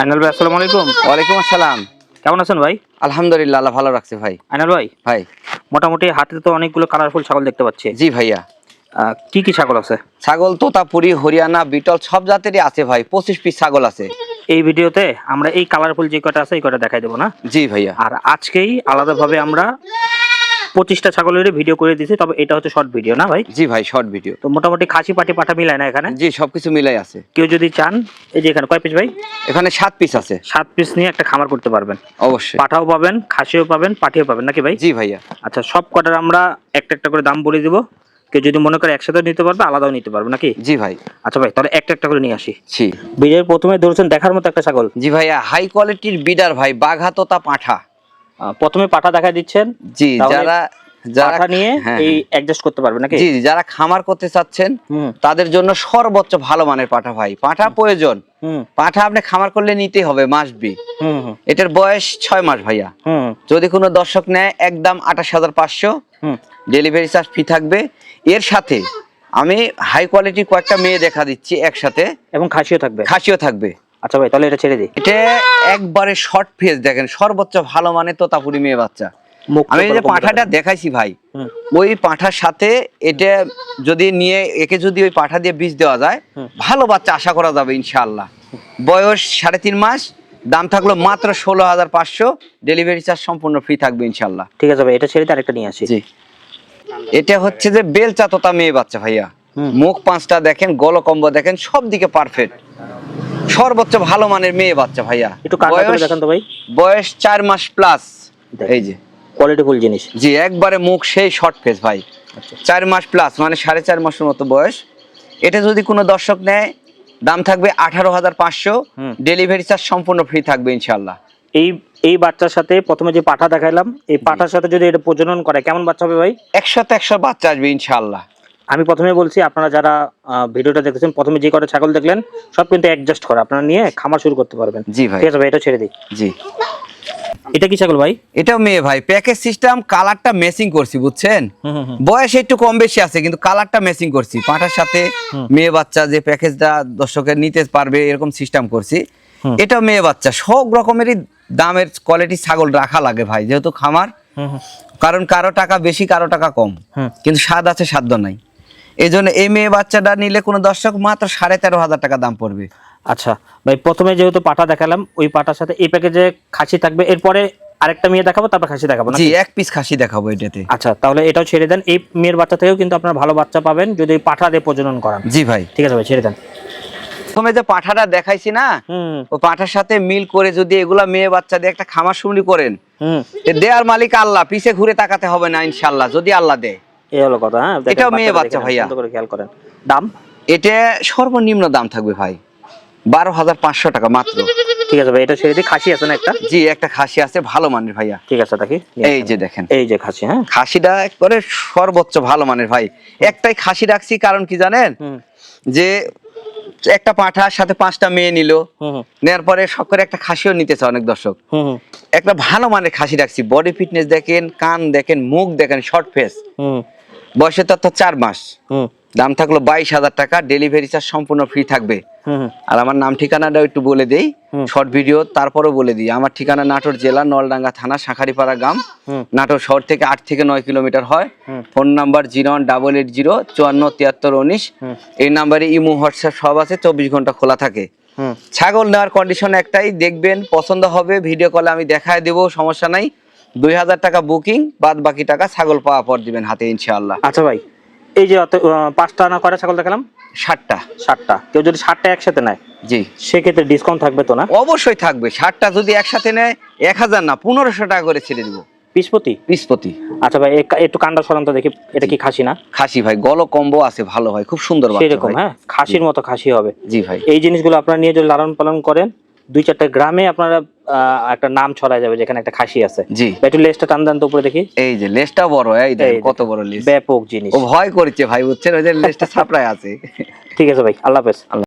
আইনাল ভাই আসসালামু আলাইকুম। ওয়ালাইকুম আসসালাম। কেমন আছেন ভাই? আলহামদুলিল্লাহ আল্লাহ ভালো রাখছে ভাই। আইনাল ভাই? ভাই। মোটামুটি হাতে তো অনেকগুলো কালারফুল ছাগল দেখতে পাচ্ছি। জি ভাইয়া। আহ, কি কি ছাগল আছে? ছাগল তোতাপুরি হরিয়ানা বিটল সব জাতেরই আছে ভাই। পঁচিশ পিস ছাগল আছে। এই ভিডিওতে আমরা এই কালারফুল যে কটা আছে এই কটা দেখাই দেবো না? জি ভাইয়া। আর আজকেই আলাদাভাবে আমরা পঁচিশটা ছাগলের ভিডিও করে দিয়েছি তবে এটা হচ্ছে শর্ট ভিডিও না ভাই? জি ভাই শর্ট ভিডিও তো মোটামুটি খাসি পাটি পাঠা মিলায় না এখানে? জি সবকিছু মিলাই আছে। কেউ যদি চান এই যে এখানে কয় পিস ভাই? এখানে সাত পিস আছে। সাত পিস নিয়ে একটা খামার করতে পারবেন। অবশ্যই। পাঠাও পাবেন খাসিও পাবেন পাঠিও পাবেন নাকি ভাই? জি ভাইয়া। আচ্ছা সব কটার আমরা একটা একটা করে দাম বলে দিব। কেউ যদি মনে করে একসাথে নিতে পারবে আলাদাও নিতে পারবে নাকি? জি ভাই। আচ্ছা ভাই তাহলে একটা একটা করে নিয়ে আসি। জি বিজয়ের প্রথমে ধরেছেন দেখার মতো একটা ছাগল। জি ভাইয়া হাই কোয়ালিটির বিডার ভাই বাঘা তোতা পাঠা। প্রথমে পাঠা দেখা দিচ্ছেন জি যারা যারা নিয়ে হ্যাঁ, এই হ্যাঁ। অ্যাডজাস্ট করতে পারবে নাকি? জি জি, যারা খামার করতে চাচ্ছেন তাদের জন্য সর্বোচ্চ ভালো মানের পাঠা ভাই। পাঠা প্রয়োজন। পাঠা আপনি খামার করলে নিতেই হবে হুম এটার বয়স ছয় মাস ভাইয়া। যদি কোনো দর্শক নেয় একদম আঠাশ হাজার পাঁচশো। ডেলিভারি চার্জ ফি থাকবে। এর সাথে আমি হাই কোয়ালিটির কয়েকটা মেয়ে দেখা দিচ্ছি একসাথে। এবং খাসিও থাকবে। খাসিও থাকবে। আচ্ছা ভাই তাহলে এটা ছেড়ে দিই এটা একবারে শর্ট ফেস দেখেন সর্বোচ্চ ভালো মানে তোতাপুরি মেয়ে বাচ্চা। আমি যে পাঁঠাটা? দেখাইছি ভাই ওই পাঁঠার সাথে এটা যদি নিয়ে একে যদি ওই পাঁঠা দিয়ে বীজ দেওয়া যায় ভালো বাচ্চা আশা করা যাবে ইনশাআল্লাহ। বয়স সাড়ে তিন মাস দাম থাকল মাত্র ষোলো হাজার পাঁচশো ডেলিভারি চার্জ সম্পূর্ণ ফ্রি থাকবে ইনশাল্লাহ ঠিক আছে ভাই এটা ছেড়ে আরেকটা নিয়ে আসি। জি। এটা হচ্ছে যে বেলচা তোতা মেয়ে বাচ্চা ভাইয়া। মুখ পাঁচটা দেখেন গলকম্ব দেখেন সব দিকে পারফেক্ট সর্বোচ্চ ভালো মানের মেয়ে বাচ্চা ভাইয়া। একটু কান্না করে দেখান তো ভাই। বয়স চার মাস প্লাস এই যে। কোয়ালিটিফুল জিনিস। জি একবারে মুখ সেই শর্ট ফেস ভাই। আচ্ছা। চার মাস প্লাস মানে সাড়ে চার মাসের মতো বয়স। এটা যদি কোনো দর্শক নেয় দাম থাকবে আঠারো হাজার পাঁচশো। ডেলিভারি চার্জ সম্পূর্ণ ফ্রি থাকবে ইনশাল্লাহ এই এই বাচ্চার সাথে প্রথমে যে পাঠা দেখাইলাম এই পাঠার সাথে যদি এটা প্রজনন করে কেমন বাচ্চা হবে ভাই? একশোতে একশো বাচ্চা আসবে ইনশাল্লাহ আমি প্রথমে বলছি আপনারা যারা ভিডিওটা দেখেছেন প্রথমে যে কটা ছাগল দেখলেন সব কিন্তু অ্যাডজাস্ট করা। আপনারা নিয়ে খামার শুরু করতে পারবেন। জি ভাই। ঠিক আছে ভাই এটা ছেড়ে দিই। জি। এটা কি ছাগল ভাই? এটাও মেয়ে ভাই। প্যাকেজ সিস্টেম কালারটা ম্যাচিং করছি বুঝছেন। বয়স একটু কম বেশি আছে কিন্তু কালারটা ম্যাচিং করছি। পাঁঠার সাথে মেয়ে বাচ্চা যে প্যাকেজটা দর্শকের নিতে পারবে এরকম সিস্টেম করছি। এটাও মেয়ে বাচ্চা। সব রকমেরই দামের কোয়ালিটি ছাগল রাখা লাগে ভাই যেহেতু খামার। কারণ কারও টাকা বেশি কারও টাকা কম। কিন্তু স্বাদ আছে সাধ্য নাই। এই জন্য এই মেয়ে বাচ্চাটা নিলে কোনো দর্শক মাত্র সাড়ে তেরো হাজার টাকা দাম পড়বে। আচ্ছা ভাই প্রথমে যেহেতু পাঠা দেখালাম ওই পাটার সাথে এই প্যাকেজে খাসি থাকবে। এরপরে আরেকটা মেয়ে দেখাবো তারপর খাসি দেখাবো জি এক পিস খাসি দেখাবো এটাতে। আচ্ছা তাহলে এটাও ছেড়ে দেন। এই মেয়ের বাচ্চা থেকেও কিন্তু আপনার ভালো বাচ্চা পাবেন যদি পাঠা দিয়ে প্রজনন করান। জি ভাই। ঠিক আছে ভাই ছেড়ে দেন। প্রথমে যে পাঠাটা দেখাইছি না ও পাঠার সাথে মিল করে যদি এগুলা মেয়ে বাচ্চা দিয়ে একটা খামার শুরু করেন হুম। এ দেয়ার মালিক আল্লাহ পিছে ঘুরে তাকাতে হবে না ইনশাল্লাহ যদি আল্লাহ দেয়। এই হলো কথা হ্যাঁ? এটাও মেয়ে বাচ্চা ভাইয়া। করে খেয়াল করেন। দাম? এটা সর্বনিম্ন দাম থাকবে ভাই। বারো হাজার পাঁচশো টাকা মাত্র। ঠিক আছে ভাই এটা ছেড়ে খাসি আছে না একটা? জি একটা খাসি আছে ভালো মানের ভাইয়া। ঠিক আছে দেখি। এই যে দেখেন। এই যে খাসি হ্যাঁ? খাসিটা একবারে সর্বোচ্চ ভালো মানের ভাই। একটাই খাসি রাখছি কারণ কি জানেন? যে একটা পাঠার সাথে পাঁচটা মেয়ে নিল নেওয়ার পরে সব করে একটা খাসিও নিতেছে অনেক দর্শক। একটা ভালো মানের খাসি রাখছি। বডি ফিটনেস দেখেন কান দেখেন মুখ দেখেন শর্ট ফেস বয়সে তথ্য চার মাস। দাম থাকল বাইশ হাজার টাকা ডেলিভারি চার্জ সম্পূর্ণ ফ্রি থাকবে। আর আমার নাম ঠিকানাটা একটু বলে দেই। শর্ট ভিডিও তারপরেও বলে দিই। আমার ঠিকানা নাটোর জেলা নলডাঙ্গা থানা শাঁখারিপাড়া গ্রাম। হুম। নাটোর শহর থেকে আট থেকে নয় কিলোমিটার হয়। Phone number zero one double eight zero চুয়ান্ন তিয়াত্তর উনিশ। এই নাম্বারে ইমো হোয়াটসঅ্যাপ সব আছে চব্বিশ ঘণ্টা খোলা থাকে। ছাগল নেওয়ার কন্ডিশন একটাই দেখবেন পছন্দ হবে ভিডিও কলে আমি দেখায় দেবো সমস্যা নাই। দুই হাজার টাকা বুকিং বাদ বাকি টাকা ছাগল পাওয়া পর দিবেন হাতে ইনশাআল্লাহ। আচ্ছা ভাই এই যে পাঁচটা না কয়টা ছাগল দেখালাম? ষাটটা। ষাটটা। কেউ যদি ষাটটা একসাথে নেয় জি। সেক্ষেত্রে ডিসকাউন্ট থাকবে তো না? অবশ্যই থাকবে। ষাটটা যদি একসাথে নেয় এক হাজার না পনেরোশো টাকা করে ছেড়ে দিব। পিসপতি? পিসপতি। আচ্ছা ভাই একটু কান্ডা সরান তো দেখি এটা কি খাসি না? খাসি ভাই গল কম্বো আছে ভালো হয় খুব সুন্দর সেরকম হ্যাঁ? খাসির মতো খাসি হবে। জি ভাই। এই জিনিসগুলো আপনারা নিয়ে যদি লালন পালন করেন দুই চারটা গ্রামে আপনারা একটা নাম ছড়ায় যাবে যেখানে একটা খাসি আছে। জি। একটু লেজটা টান দেন তো উপরে দেখি। এই যে লেজটা বড় এই দেখেন কত বড় লেজ। ব্যাপক জিনিস। ও ভয় করছে ভাই বুঝছেন? ওই যে লেজটা ছাপড়ায় আছে। ঠিক আছে ভাই আল্লাহ হাফেজ।